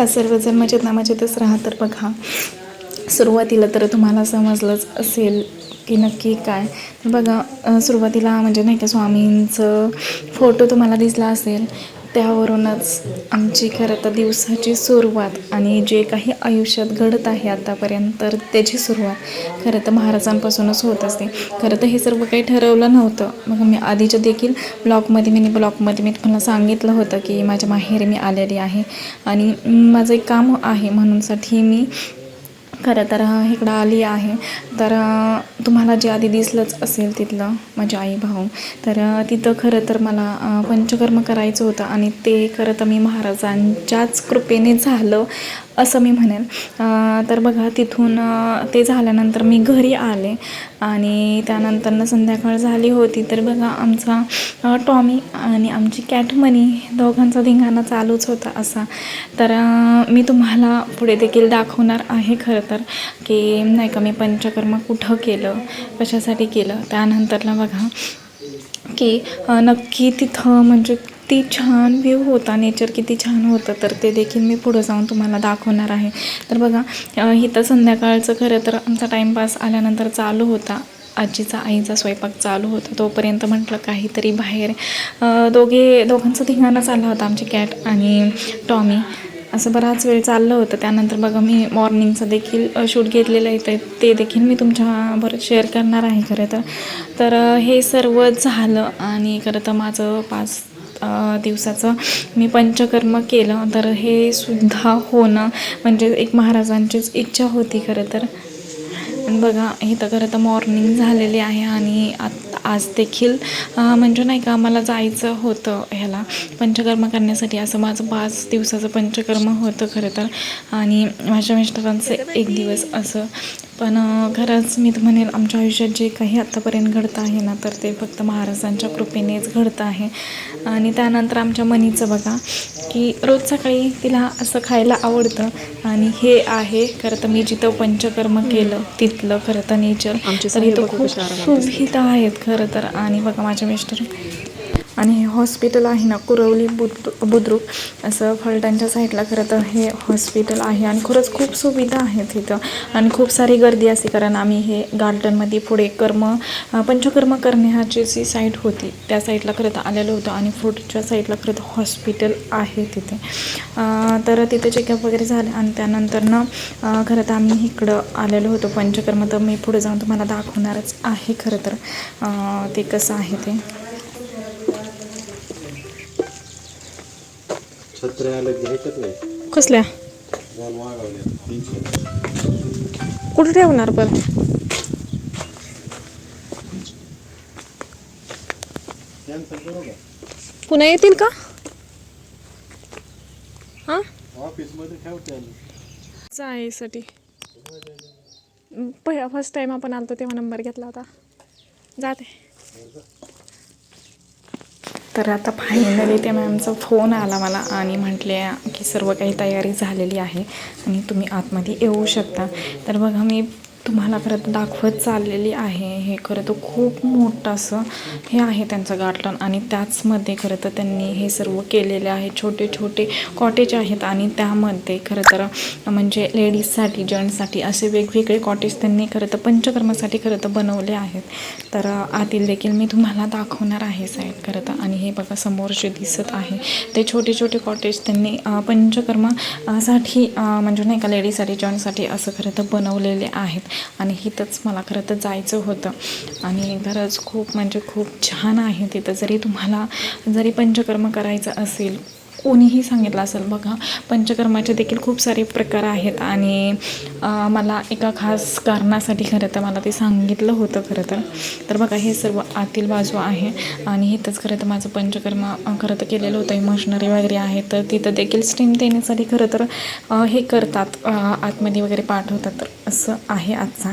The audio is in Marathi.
कशा सर्वजण मजेत ना मजेतच राहा तर बघा. सुरुवातीला तर तुम्हाला समजलंच असेल की नक्की काय. तर बघा सुरुवातीला म्हणजे नाही का स्वामींचं फोटो तुम्हाला दिसला असेल. त्यावरूनच आमची खरं तर दिवसाची सुरुवात आणि जे काही आयुष्यात घडत आहे आतापर्यंत तर त्याची सुरुवात खरं तर महाराजांपासूनच होत असते. खरं तर हे सर्व काही ठरवलं नव्हतं. मग मी आधीच्या देखील ब्लॉगमध्ये मी ब्लॉगमध्ये मी तुम्हाला सांगितलं होतं की माझ्या माहेरी मी आलेली आहे. आणि माझं एक काम आहे म्हणूनसाठी मी खरं तर इकडं आली आहे. तर तुम्हाला जे आधी दिसलंच असेल तिथलं माझी आई भाऊ तर तिथं खरं तर मला पंचकर्म करायचं होतं आणि ते खरं तर मी महाराजांच्याच कृपेने झालं. असं मी म्हणेन. तर बघा तिथून ते झाल्यानंतर मी घरी आले आणि त्यानंतरनं संध्याकाळ झाली होती. तर बघा आमचा टॉमी आणि आमची कॅटमनी दोघांचा धिंगाणा चालूच होता असा. तर मी तुम्हाला पुढे देखील दाखवणार आहे खरं तर की नाही का मी पंचकर्म कुठं केलं कशासाठी केलं. त्यानंतरला बघा की नक्की तिथं म्हणजे किती छान व्ह्यू होता नेचर किती छान होतं तर ते देखील मी पुढं जाऊन तुम्हाला दाखवणार आहे. तर बघा इथं संध्याकाळचं खरं तर आमचा टाईमपास आल्यानंतर चालू होता. आजीचा आईचा स्वयंपाक चालू होता. तोपर्यंत म्हटलं काहीतरी बाहेर दोघे दोघांचा धिंगाणा चालला होता आमची कॅट आणि टॉमी असं बराच वेळ चाललं होतं. त्यानंतर बघा मी मॉर्निंगचं देखील शूट घेतलेलं आहे. ते ते देखील मी तुमच्याबरोबर शेअर करणार आहे खरं तर. तर हे सर्व झालं आणि खरं तर माझं पाच दिवसाचं मी पंचकर्म केलं. तर हे सुद्धा होणं म्हणजे एक महाराजांचीच इच्छा होती खरं तर. बघा बघा तर खरं तर मॉर्निंग झालेली आहे आणि आत आज देखील म्हणजे नाही का मला जायचं होतं ह्याला. पंचकर्म करण्यासाठी असं माझं पाच दिवसाचं पंचकर्म होतं खरं तर. आणि माझ्या मिस्टरांचं एक दिवस असं. पण खरंच मी तर म्हणेल आमच्या आयुष्यात जे काही आत्तापर्यंत घडतं आहे ना तर ते फक्त महाराजांच्या कृपेनेच घडतं आहे. आणि त्यानंतर आमच्या मनीचं बघा की रोज सकाळी तिला असं खायला आवडतं. आणि हे आहे खरं तर मी जिथं पंचकर्म केलं तिथलं खरं तर नेचर. तर इथं खूप सुविधा आहेत खरं तर. आणि बघा माझे मिस्टर आणि हे हॉस्पिटल आहे ना कुरवली बुद्र बुद्रुक. असं फलटणच्या साईडला खरं तर हे हॉस्पिटल आहे आणि खरंच खूप सुविधा आहेत इथं. आणि खूप सारी गर्दी असते कारण आम्ही हे गार्डनमध्ये पुढे कर्म पंचकर्म करण्याची जी साईट होती त्या साईडला खरं तर आलेलो होतो आणि पुढच्या साईडला खरं तर हॉस्पिटल आहे तिथे. तर तिथे चेकअप वगैरे झाले आणि त्यानंतर ना खरं तर आम्ही इकडं आलेलो होतो पंचकर्म. तर मी पुढे जाऊन तुम्हाला दाखवणारच आहे खरं तर. ते कसं आहे ते. नाही? कसल्या? तीनशे. कुठे ठेवणार पण कॅन्सल करू का पुन्हा येतील का? हां? ऑफिसमध्ये ठेवते आम्ही. जायसाठी पहिला फर्स्ट टाईम आपण आलतो तेव्हा नंबर घेतला होता. जाते. तर आता फायनली त्या मॅमचा फोन आला मला आणि म्हटले की सर्व काही तयारी झालेली आहे आणि तुम्ही आतमध्ये येऊ शकता. तर बघा मी तुम्हाला खरं तर दाखवत चाललेली आहे. हे खरं तर खूप मोठं असं हे आहे त्यांचं गार्डन आणि त्याचमध्ये खरं तर त्यांनी हे सर्व केलेले आहे. छोटे छोटे कॉटेज आहेत आणि त्यामध्ये खरं तर म्हणजे लेडीजसाठी जेंट्ससाठी असे वेगवेगळे कॉटेज त्यांनी खरं तर पंचकर्मासाठी खरं तर बनवले आहेत. तर आतील देखील मी तुम्हाला दाखवणार आहे साईड खरं तर. आणि हे बघा समोर जे दिसत आहे ते छोटे छोटे कॉटेज त्यांनी पंचकर्मासाठी म्हणजे नाही का लेडीजसाठी जेंट्ससाठी असं खरं तर बनवलेले आहेत. आणि इथंच मला खरं तर जायचं होतं. आणि खरंच खूप म्हणजे खूप छान आहे तिथं. जरी तुम्हाला जरी पंचकर्म करायचं असेल कोणीही सांगितलं असेल बघा. पंचकर्माचे देखील खूप सारे प्रकार आहेत आणि मला एका खास कारणासाठी खरं तर मला ते सांगितलं होतं खरं तर. तर बघा हे सर्व आतील बाजू आहे आणि इथंच खरं तर माझं पंचकर्म खरं तर केलेलं होतं. इमोशनरी वगैरे आहे तर तिथं देखील स्टीम देण्यासाठी खरं तर हे करतात आतमध्ये वगैरे पाठवतात. तर असं आहे आजचा.